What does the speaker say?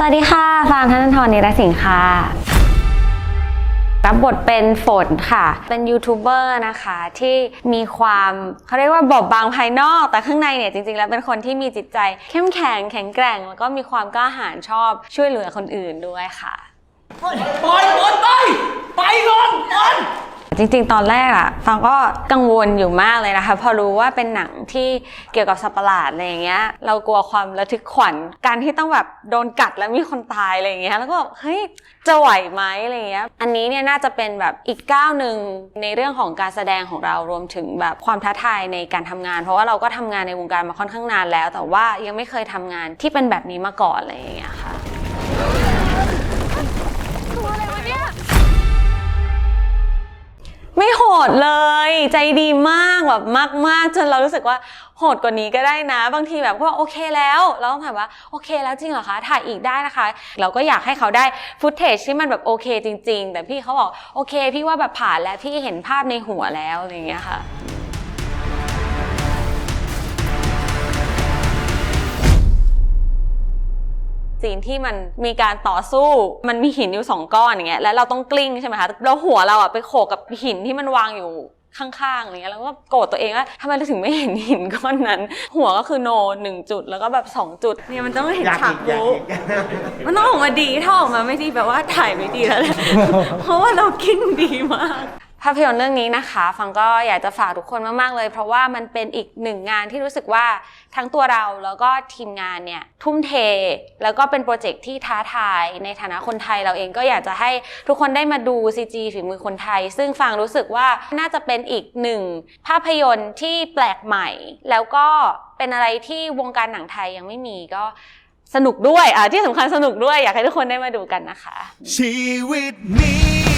สวัสดีค่ะ ฟางธนทรนิรสิงค์ค่ะรับบทเป็นฝนค่ะ เป็นยูทูบเบอร์นะคะที่มีความเขาเรียกว่าบอบบางภายนอก แต่ข้างในเนี่ยจริงๆ แล้วเป็นคนที่มีจิตใจเข้มแข็งแข็งแกร่ง แล้วก็มีความกล้าหาญชอบช่วยเหลือคนอื่นด้วยค่ะปล่อยบอลไปไปก่อน จริงๆ ตอนแรกอะฟังก็กังวลอยู่มากเลยนะคะ พอรู้ว่าเป็นหนังที่เกี่ยวกับสัตว์ประหลาดอะไรอย่างเงี้ย เรากลัวความระทึกขวัญ การที่ต้องแบบโดนกัดแล้วมีคนตายอะไรอย่างเงี้ย แล้วก็แบบเฮ้ยจะไหวไหมอะไรอย่างเงี้ย อันนี้เนี่ยน่าจะเป็นแบบอีกก้าวหนึ่งในเรื่องของการแสดงของเรารวมถึงแบบความท้าทายในการทำงาน เพราะว่าเราก็ทำงานในวงการมาค่อนข้างนานแล้ว แต่ว่ายังไม่เคยทำงานที่เป็นแบบนี้มาก่อนอะไรอย่างเงี้ยค่ะ ดเลย ใจดีมากแบบมาก ๆ จนเรารู้สึกว่าโหดกว่านี้ก็ได้นะ บางทีแบบก็บอกโอเคแล้วเราก็ถามว่าโอเคแล้วจริงเหรอคะถ่ายอีกได้นะคะ เราก็อยากให้เขาได้ฟุตเทจที่มันแบบโอเคจริง ๆ แต่พี่เขาบอกโอเค พี่ว่าแบบผ่านแล้วพี่เห็นภาพในหัวแล้วอะไรอย่างเงี้ยค่ะ ซีนที่มันมีการต่อสู้ มันมีหินอยู่สองก้อนอย่างเงี้ยแล้วเราต้องกลิ้งใช่ไหมคะแล้วหัวเราอะไปโขกกับหินที่มันวางอยู่ข้างๆอย่างเงี้ยแล้วก็โกรธตัวเองว่าทำไมเราถึงไม่เห็นหินก้อนนั้น หัวก็คือโนหนึ่งจุดแล้วก็แบบสองจุดเนี่ยมันต้องเห็นอยากฉาอีกกอยากบู๊อีกมันต้องออกมาดีถ้าออกมาไม่ดีแปลว่าถ่ายไม่ดีแล้วแหละเพราะว่าเรากิ้งดีมาก ภาพยนตร์เรื่องนี้นะคะ ฟังก็อยากจะฝากทุกคนมาก ๆ เลย เพราะว่ามันเป็นอีกหนึ่งงานที่รู้สึกว่าทั้งตัวเราแล้วก็ทีมงานเนี่ย ทุ่มเท แล้วก็เป็นโปรเจกต์ที่ท้าทายในฐานะคนไทยเราเองก็อยากจะให้ทุกคนได้มาดู CG ฝีมือคนไทย ซึ่งฟังรู้สึกว่าน่าจะเป็นอีกหนึ่งภาพยนตร์ที่แปลกใหม่ แล้วก็เป็นอะไรที่วงการหนังไทยยังไม่มีก็สนุกด้วยอะที่สำคัญสนุกด้วยอยากให้ทุกคนได้มาดูกันนะคะ ชีวิตนี้